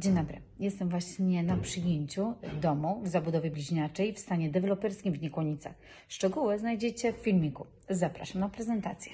Dzień dobry. Jestem właśnie na przyjęciu domu w zabudowie bliźniaczej w stanie deweloperskim w Nikłonicach. Szczegóły znajdziecie w filmiku. Zapraszam na prezentację.